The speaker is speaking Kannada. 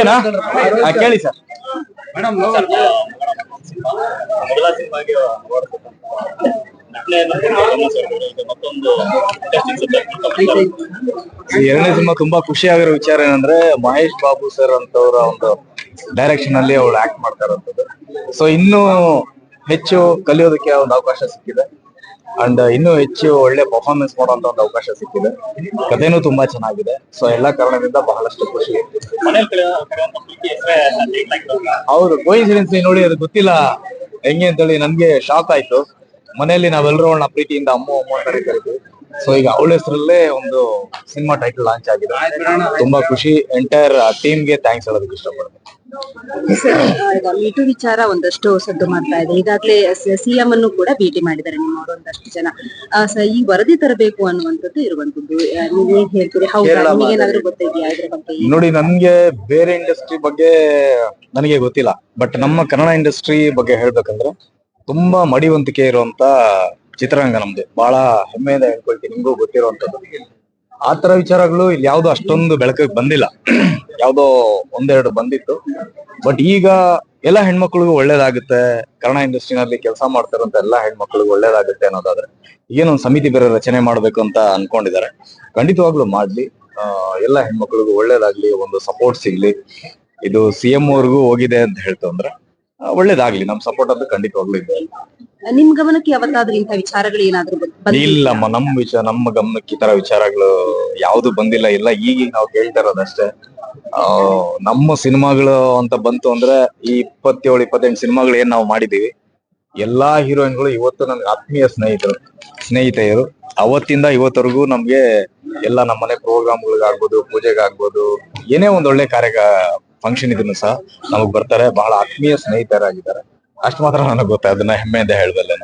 ಓಕೆನಾ? ಆ, ಕೇಳಿ ಸರ್. ಮೇಡಮ್ ಸಿನಿಮಾಗೆ ಮತ್ತೊಂದು ಈ ಎರಡನೇ ಸಿನಿಮಾ ತುಂಬಾ ಖುಷಿ ಆಗಿರೋ ವಿಚಾರ ಏನಂದ್ರೆ ಮಹೇಶ್ ಬಾಬು ಸರ್ ಅಂತವ್ರ ಒಂದು ಡೈರೆಕ್ಷನ್ ಅಲ್ಲಿ ಅವಳು ಆಕ್ಟ್ ಮಾಡ್ತಾರಂತದ್ದು ಸೊ ಇನ್ನೂ ಹೆಚ್ಚು ಕಲಿಯೋದಕ್ಕೆ ಒಂದು ಅವಕಾಶ ಸಿಕ್ಕಿದೆ. ಅಂಡ್ ಇನ್ನೂ ಹೆಚ್ಚು ಒಳ್ಳೆ ಪರ್ಫಾರ್ಮೆನ್ಸ್ ಮಾಡುವಂತ ಒಂದು ಅವಕಾಶ ಸಿಕ್ಕಿದೆ. ಕಥೆನೂ ತುಂಬಾ ಚೆನ್ನಾಗಿದೆ. ಸೊ ಎಲ್ಲಾ ಕಾರಣದಿಂದ ಬಹಳಷ್ಟು ಖುಷಿ. ಹೌದು ಕೋಇನ್ಸಿಡೆನ್ಸ್ ನೋಡಿ, ಅದು ಗೊತ್ತಿಲ್ಲ. ಹೆಂಗೆ ಅಂತೇಳಿ ನನ್ಗೆ ಶಾಕ್ ಆಯ್ತು. ಮನೆಯಲ್ಲಿ ನಾವೆಲ್ಲರೂ ಅವಳ ಪ್ರೀತಿಯಿಂದ ಅಮ್ಮ ಅಮ್ಮ ಅಂತ ಕರಿತೀವಿ ಸೊ ಈಗ ಅವಳ ಹೆಸರಲ್ಲೇ ಒಂದು ಸಿನಿಮಾ ಟೈಟಲ್ ಲಾಂಚ್ ಆಗಿದೆ. ತುಂಬಾ ಖುಷಿ. ಎಂಟೈರ್ ಟೀಮ್ಗೆ ಥ್ಯಾಂಕ್ಸ್ ಹೇಳೋದಕ್ಕೆ ಇಷ್ಟಪಡ್ತೀನಿ. ಮೀಟು ವಿಚಾರ ಒಂದಷ್ಟು ಸದ್ದು ಮಾಡ್ತಾ ಇದೆ. ಈಗಾಗಲೇ ಸಿಎಂ ಅನ್ನು ಕೂಡ ಭೇಟಿ ಮಾಡಿದ್ದಾರೆ ನಿಮ್ಮವರು ಒಂದಷ್ಟು ಜನ. ಈ ವರದಿ ತರಬೇಕು ಅನ್ನುವಂಥದ್ದು ಇರುವಂತದ್ದು ನೀವು ಹೇಳ್ತೀರಿ? ಹೌದು? ನಿಮಗೇನಾದ್ರೂ ಗೊತ್ತಿದೆಯಾ ಇದ್ರ ಬಗ್ಗೆ? ನೋಡಿ ನನ್ಗೆ ಬೇರೆ ಇಂಡಸ್ಟ್ರಿ ಬಗ್ಗೆ ನನಗೆ ಗೊತ್ತಿಲ್ಲ. ಬಟ್ ನಮ್ಮ ಕನ್ನಡ ಇಂಡಸ್ಟ್ರಿ ಬಗ್ಗೆ ಹೇಳ್ಬೇಕಂದ್ರೆ ತುಂಬಾ ಮಡಿವಂತಿಕೆ ಇರುವಂತ ಚಿತ್ರರಂಗ ನಮ್ದು. ಬಹಳ ಹೆಮ್ಮೆಯಿಂದ ಹೇಳ್ಕೊಳ್ತೀನಿ. ನಿಮ್ಗೂ ಗೊತ್ತಿರುವಂತದ್ದು ಆ ತರ ವಿಚಾರಗಳು ಇಲ್ಲಿ ಯಾವ್ದು ಅಷ್ಟೊಂದು ಬೆಳಕಿಗೆ ಬಂದಿಲ್ಲ. ಯಾವ್ದೋ ಒಂದೆರಡು ಬಂದಿತ್ತು. ಬಟ್ ಈಗ ಎಲ್ಲ ಹೆಣ್ಮಕ್ಳಿಗೂ ಒಳ್ಳೇದಾಗುತ್ತೆ. ಕನ್ನಡ ಇಂಡಸ್ಟ್ರಿನಲ್ಲಿ ಕೆಲಸ ಮಾಡ್ತಿರೋಂತ ಎಲ್ಲಾ ಹೆಣ್ಮಕ್ಳಿಗೂ ಒಳ್ಳೇದಾಗುತ್ತೆ ಅನ್ನೋದಾದ್ರೆ ಏನೊಂದು ಸಮಿತಿ ಬೇರೆ ರಚನೆ ಮಾಡ್ಬೇಕು ಅಂತ ಅನ್ಕೊಂಡಿದ್ದಾರೆ. ಖಂಡಿತವಾಗ್ಲೂ ಮಾಡ್ಲಿ. ಎಲ್ಲ ಹೆಣ್ಮಕ್ಳಿಗೂ ಒಳ್ಳೇದಾಗ್ಲಿ, ಒಂದು ಸಪೋರ್ಟ್ ಸಿಗ್ಲಿ. ಇದು ಸಿ ಎಂ ಅವ್ರಿಗೂ ಹೋಗಿದೆ ಅಂತ ಹೇಳ್ತು ಅಂದ್ರೆ ಒಳ್ಳೇದಾಗ್ಲಿ. ನಮ್ ಸಪೋರ್ಟ್ ಅದು ಖಂಡಿತವಾಗ್ಲೂ ಇದೆ. ನಿಮ್ ಗಮನಕ್ಕೆ ಯಾವತ್ತಾದ್ರೂ ಇಂತ ವಿಚಾರಗಳು ಏನಾದ್ರೂ? ಇಲ್ಲಮ್ಮ ನಮ್ ವಿಚಾರ ನಮ್ಮ ಗಮನಕ್ಕೆ ಇತರ ತರ ವಿಚಾರಗಳು ಯಾವ್ದು ಬಂದಿಲ್ಲ. ಇಲ್ಲ, ಈಗೀಗ ನಾವು ಕೇಳ್ತಾ ಇರೋದಷ್ಟೇ ನಮ್ಮ ಸಿನಿಮಾಗಳು ಅಂತ ಬಂತು ಅಂದ್ರೆ ಈ ಇಪ್ಪತ್ತೇಳು, ಇಪ್ಪತ್ತೆಂಟು ಸಿನಿಮಾಗಳು ಏನ್ ನಾವು ಮಾಡಿದೀವಿ. ಎಲ್ಲಾ ಹೀರೋಯಿನ್ಗಳು ಇವತ್ತು ನನ್ಗೆ ಆತ್ಮೀಯ ಸ್ನೇಹಿತರು, ಸ್ನೇಹಿತೆಯರು. ಅವತ್ತಿಂದ ಇವತ್ತವರೆಗೂ ನಮ್ಗೆ ಎಲ್ಲ ನಮ್ಮನೆ ಪ್ರೋಗ್ರಾಮ್ಗಳಿಗಾಗ್ಬೋದು, ಪೂಜೆಗಾಗ್ಬೋದು, ಏನೇ ಒಂದ್ ಒಳ್ಳೆ ಕಾರ್ಯ ಫಂಕ್ಷನ್ ಇದನ್ನು ಸಹ ನಮಗ್ ಬರ್ತಾರೆ. ಬಹಳ ಆತ್ಮೀಯ ಸ್ನೇಹಿತರಾಗಿದ್ದಾರೆ. ಅಷ್ಟು ಮಾತ್ರ ನನಗೆ ಗೊತ್ತಾಯ್ತು ಅದನ್ನ ಹೆಮ್ಮೆಯಿಂದ ಹೇಳ್ಬಲ್ಲೆ